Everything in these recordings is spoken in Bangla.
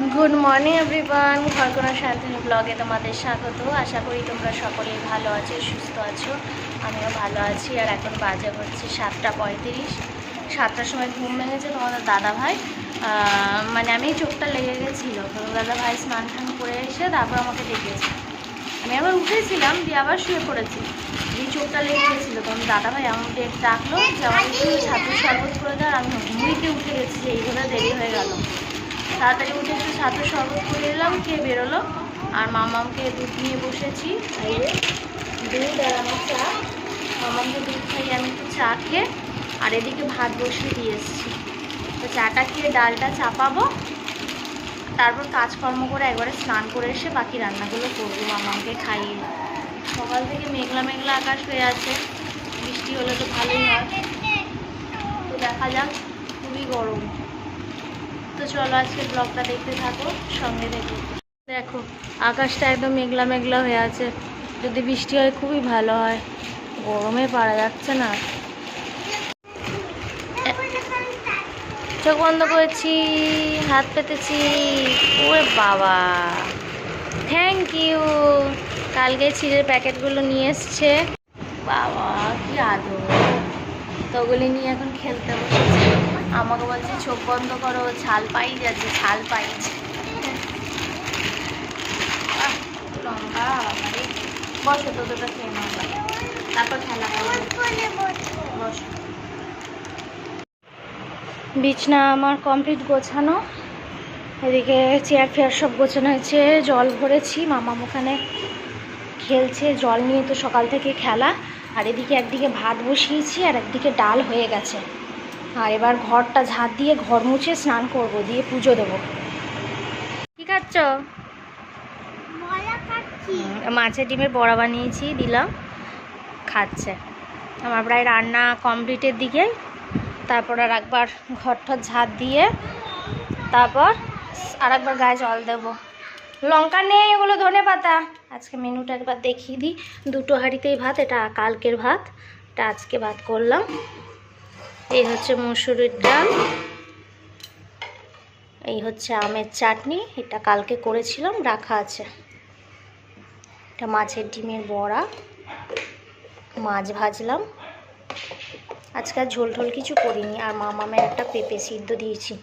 গুড মর্নিং এভরিওয়ান ঘরকোনা শান্তিনী ব্লগে তোমাদের স্বাগত। আশা করি তোমরা সকলেই ভালো আছো, সুস্থ আছো। আমিও ভালো আছি। আর এখন বাজে হচ্ছে সাতটা পঁয়ত্রিশ। সাতটার সময় ঘুম ভেঙেছে তোমাদের দাদা ভাই মানে আমি চোখটা লেগে গেছিল। তো দাদা ভাই স্নান টান করে এসে তারপর আমাকে ডেকেছে। আমি আবার উঠেছিলাম, দিয়ে আবার শুয়ে পড়েছি। দিয়ে চোখটা লেগে গেছিল। তখন দাদা ভাই আমাকে ডাকলো যে আমার ছাত্র শরবত করে দেয় আমি ঘুমিতে উঠে গেছি, এইভাবে দেরি হয়ে গেল। তাড়াতাড়ি উঠে একটু ছাত্র শরবত করে এলাম খেয়ে বেরোলো। আর মামামকে দুধ নিয়ে বসেছি। দুধ আর আমার চা। মামামকে দুধ খাইয়ে আমি একটু চা খেয়ে আর এদিকে ভাত বসিয়ে দিয়ে এসেছি। তো চাটা খেয়ে ডালটা চাপাবো। তারপর কাজকর্ম করে একবারে স্নান করে এসে বাকি রান্নাগুলো করব মামামকে খাইয়ে। সকাল থেকে মেঘলা মেঘলা আকাশ হয়ে আছে। বৃষ্টি হলে তো ভালোই হয়। তো দেখা যাক খুবই গরম। তো চলো আজকে ব্লগটা দেখতে থাকো, সঙ্গে দেখো দেখো, আকাশটা একদম মেঘলা মেঘলা হয়ে আছে। যদি বৃষ্টি হয়, খুবই ভালো হয়। গরমে পারা যাচ্ছে না। চোখ বন্ধ করেছি, হাত পেতেছি। ওরে বাবা। থ্যাংক ইউ কালকে চিড়ের প্যাকেটগুলো নিয়ে এসছে। বাবা, কি আদর। তো ওগুলি নিয়ে এখন খেলতে বসেছে। আমাকে বলছে চোখ বন্ধ করো ছাল পাই যাচ্ছে ছাল আহ, লঙ্কা বসো তো তারপর খেলা বিছনা আমার কমপ্লিট গোছানো। এদিকে চেয়ার ফেয়ার সব গোছানো হয়েছে জল ভরেছি মামা ওখানে খেলছে জল নিয়ে তো সকাল থেকে খেলা। আর এদিকে একদিকে ভাত বসিয়েছি আর একদিকে ডাল হয়ে গেছে। আর এবার ঘরটা ঝাঁট দিয়ে ঘর মুছে স্নান করব দিয়ে পুজো দেবো। কি খাচ্ছ? মাছের ডিমের বড়া বানিয়েছি দিলাম খাচ্ছে। আমার প্রায় রান্না কমপ্লিটের দিকে তারপর আর একবার ঘরটা ঝাঁট দিয়ে তারপর আর একবার গায়ে জল দেবো। লঙ্কা নেই এগুলো ধনে পাতা। আজকে মেনুটা একবার দেখিয়ে দিই। দুটো হাঁড়িতেই ভাত এটা কালকের ভাত এটা আজকে ভাত করলাম। এই হচ্ছে মুসুরির ডাল। এই হচ্ছে আমের চাটনি। এটা কালকে করেছিলাম, রাখা আছে। এটা মাছের ডিমের বড়া। মাছ ভাজলাম। আজকে ঝোল ঢোল কিছু করিনি, আর মামামের একটা পেঁপে সিদ্ধ দিয়েছি।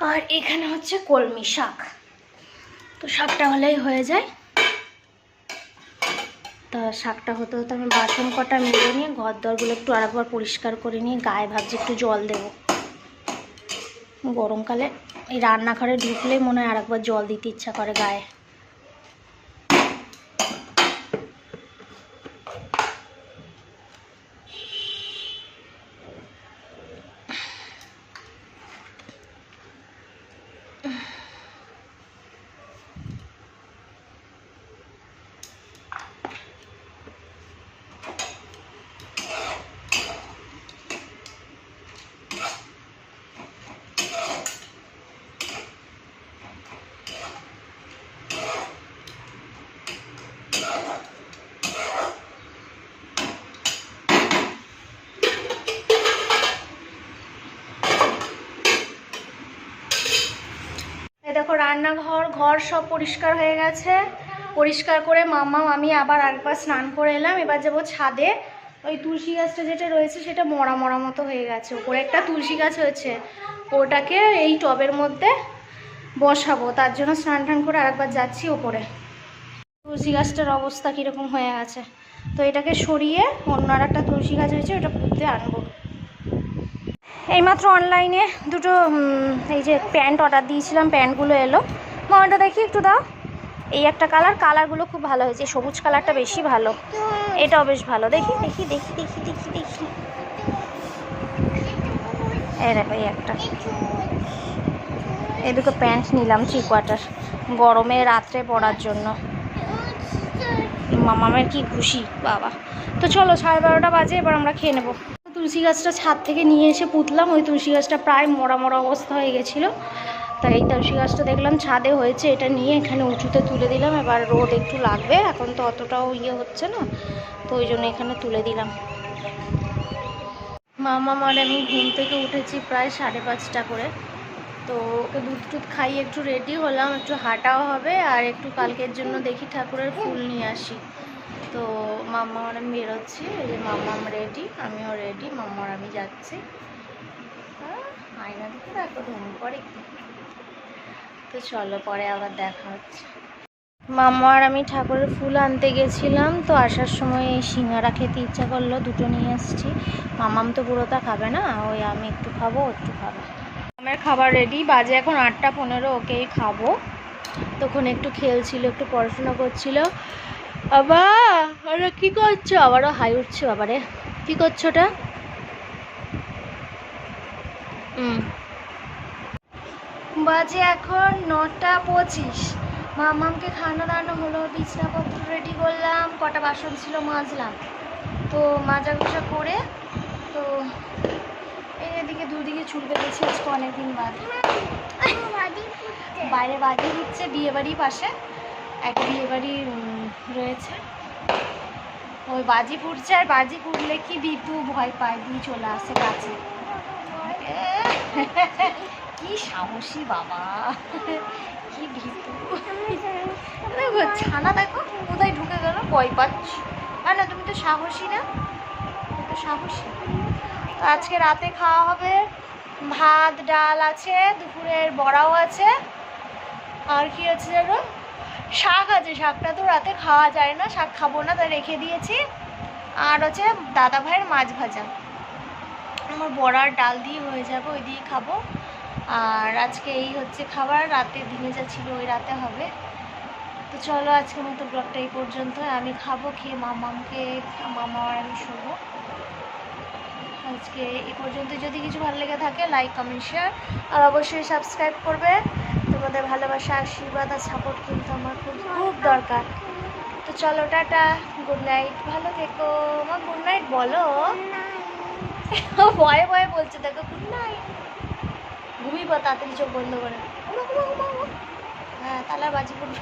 আর এখানে হচ্ছে কলমি শাক। তো শাকটা হলেই হয়ে যায়। শাকটা হতে হতে আমি বাসন কটা মেরে নিয়ে ঘর দরগুলো একটু আরেকবার পরিষ্কার করে নিয়ে গায়ে ভাবছি একটু জল দেব। গরমকালে এই রান্নাঘরে ঢুকলেই মনে হয় আরেকবার জল দিতে ইচ্ছা করে গায়ে। দেখো, রান্নাঘর, ঘর সব পরিষ্কার হয়ে গেছে। পরিষ্কার করে মাম্মা আমি আবার একবার স্নান করে এলাম। এবার যাব ছাদে। ওই তুলসী গাছটা যেটা রয়েছে, সেটা মরা মরা মতো হয়ে গেছে। ওপরে একটা তুলসী গাছ হয়েছে। ওটাকে এই টবের মধ্যে বসাবো। তার জন্য স্নান টান করে আরেকবার যাচ্ছি ওপরে তুলসী গাছটার অবস্থা কীরকম হয়ে গেছে তো এটাকে সরিয়ে অন্য আর একটা তুলসী গাছ হয়েছে, ওটা পুঁতে আনব। এইমাত্র অনলাইনে দুটো এই যে প্যান্ট অর্ডার দিয়েছিলাম প্যান্টগুলো এলো। মামাটা দেখি একটু দাও। এই একটা কালার কালারগুলো খুব ভালো হয়েছে, সবুজ কালারটা বেশি ভালো। এটাও বেশ ভালো। দেখি দেখি দেখি দেখি দেখি দেখি। এই দেখো, এই একটা। এই দুটো প্যান্ট নিলাম থ্রি কোয়ার্টার গরমে রাত্রে পরার জন্য। মামামের কি খুশি, বাবা। তো চলো, সাড়ে বারোটা বাজে, এবার আমরা খেয়ে নেব। তুলসী গাছটা ছাদ থেকে নিয়ে এসে পুতলাম। ওই তুলসী গাছটা প্রায় মরা মরা অবস্থা হয়ে গেছিল। তাই এই তুলসী গাছটা দেখলাম ছাদে হয়েছে, এটা নিয়ে এখানে উঁচুতে তুলে দিলাম। এবার রোদ একটু লাগবে, এখন তো অতটাও ইয়ে হচ্ছে না, তো ওই জন্য এখানে তুলে দিলাম। মামা মানে আমি ঘুম থেকে উঠেছি প্রায় সাড়ে পাঁচটা করে। তো ওকে দুধ টুধ খাইয়ে একটু রেডি হলাম, একটু হাঁটাও হবে, আর একটু কালকের জন্য দেখি ঠাকুরের ফুল নিয়ে আসি। তো মাম্মা আর আমি বেরোচ্ছি, এই যে মাম্মাম রেডি আমিও রেডি মাম্মা আর আমি যাচ্ছি। আয়না দিকে দেখো ধুম পরে কি? তো চলো পরে আবার দেখা হচ্ছে। মাম্মা আর আমি ঠাকুরের ফুল আনতে গেছিলাম, তো আসার সময় সিঙ্গারা খেতে ইচ্ছা করল, দুটো নিয়ে এসেছি। মামাম তো পুরোটা খাবে না, ওই আমি একটু খাব একটু খাবে। আমার খাবার রেডি বাজে এখন আটটা পনেরো, ওকেই খাব। তখন একটু খেলছিল, একটু পড়াশোনা করছিল। আবা আরে কি করছ? আবারও হাই উঠছে বাবারে। কি করছ ওটা? হুম। বাজে এখন নটা পঁচিশ। মামামকে খাওয়ানো দাওয়ানো হলো বিছনাপত্র রেডি করলাম কটা বাসন ছিল মাজলাম। তো মাজা ঘষা করে তো এদিকে দুদিকে চুল বেঁধেছি আজকে অনেকদিন বাদ। বাইরে বাজি দিচ্ছে বিয়ে বাড়ির পাশে। একটা বিয়ে বাড়ি রয়েছে। ওই বাজি ফুটছে আর বাজি ফুটলে কি বিটু ভয় পায়, দিয়ে চলে আসে কাছে। কি সাহসী বাবা। কি ভীতু দেখো, ছানা দেখো, কোথায় ঢুকে গেল, ভয় পাচ্ছি। আর না, তুমি তো সাহসী না। তো সাহসী। তো আজকে রাতে খাওয়া হবে, ভাত, ডাল আছে, দুপুরের বড়াও আছে। আর কি আছে যেন? শাক আছে, শাকটা তো রাতে খাওয়া যায় না, শাক খাব না তাই রেখে দিয়েছি। আর হচ্ছে দাদা ভাইয়ের মাছ ভাজা। আমার বড়ার ডাল দিয়ে হয়ে যাবে, ওই দিয়ে খাব। আর আজকে এই হচ্ছে খাবার, রাতে দিনে যা ছিল ওই রাতে হবে। তো চলো আজকের মতো ব্লগটা এই পর্যন্ত আমি খাব, খেয়ে মামামকে, মামা আর আমি শোবো। আজকে এই পর্যন্ত যদি কিছু ভালো লেগে থাকে লাইক কমেন্ট শেয়ার আর অবশ্যই সাবস্ক্রাইব করবে। তোমাদের ভালোবাসা, আশীর্বাদ আর সাপোর্ট আমার খুব খুব দরকার। তো চলো টাটা। গুড নাইট ভালো থেকো। আমার গুড নাইট বলো। ভয়ে ভয়ে বলছে দেখো গুড নাইট ঘুমিয়ে পা তাড়াতাড়ি চোখ বন্ধ করে। হ্যাঁ তাহলে বাজি পড়বে